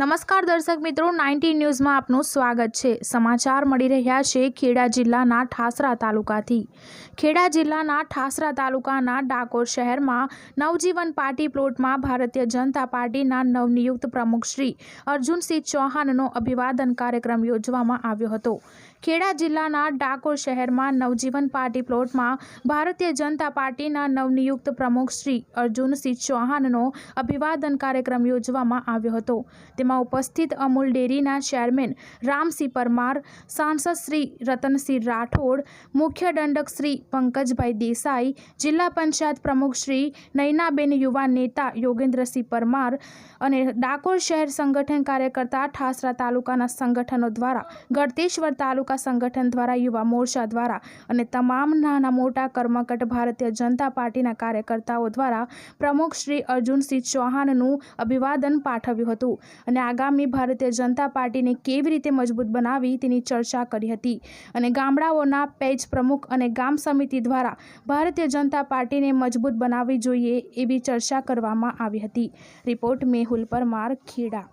નમસ્કાર દર્શક મિત્રો, નાઇન્ટી ન્યૂઝમાં આપનું સ્વાગત છે. સમાચાર મળી રહ્યા છે ખેડા જિલ્લાના ઠાસરા તાલુકાથી. ખેડા જિલ્લાના ઠાસરા તાલુકાના ડાકોર શહેરમાં નવજીવન પાર્ટી પ્લોટમાં ભારતીય જનતા પાર્ટીના નવનિયુક્ત પ્રમુખ શ્રી અર્જુનસિંહ ચૌહાણનો અભિવાદન કાર્યક્રમ યોજવામાં આવ્યો હતો. ખેડા જિલ્લાના ડાકોર શહેરમાં નવજીવન પાર્ટી પ્લોટમાં ભારતીય જનતા પાર્ટીના નવનિયુક્ત પ્રમુખ શ્રી અર્જુનસિંહ ચૌહાણનો અભિવાદન કાર્યક્રમ યોજવામાં આવ્યો હતો. તેમાં ઉપસ્થિત અમૂલ ડેરીના ચેરમેન રામસિંહ પરમાર, સાંસદ શ્રી રતનસિંહ રાઠોડ, મુખ્ય દંડક શ્રી પંકજભાઈ દેસાઈ, જિલ્લા પંચાયત પ્રમુખ શ્રી નયનાબેન યુવા નેતા યોગેન્દ્રસિંહ પરમાર અને ડાકોર શહેર સંગઠન કાર્યકર્તા ઠાસરા તાલુકાના સંગઠનો દ્વારા, ગળતેશ્વર તાલુકા સંગઠન દ્વારા, યુવા મોરચા દ્વારા અને તમામ નાના મોટા કર્મકટ ભારતીય જનતા પાર્ટીના કાર્યકર્તાઓ દ્વારા પ્રમુખ શ્રી અર્જુનસિંહ ચૌહાણનું અભિવાદન પાઠવ્યું હતું. અને આગામી ભારતીય જનતા પાર્ટીને કેવી રીતે મજબૂત બનાવી તેની ચર્ચા કરી હતી. અને ગામડાઓના પેજ પ્રમુખ અને ગામ સમિતિ દ્વારા ભારતીય જનતા પાર્ટીને મજબૂત બનાવવી જોઈએ એવી ચર્ચા કરવામાં આવી હતી. રિપોર્ટ મેહુલ પરમાર ખેડા.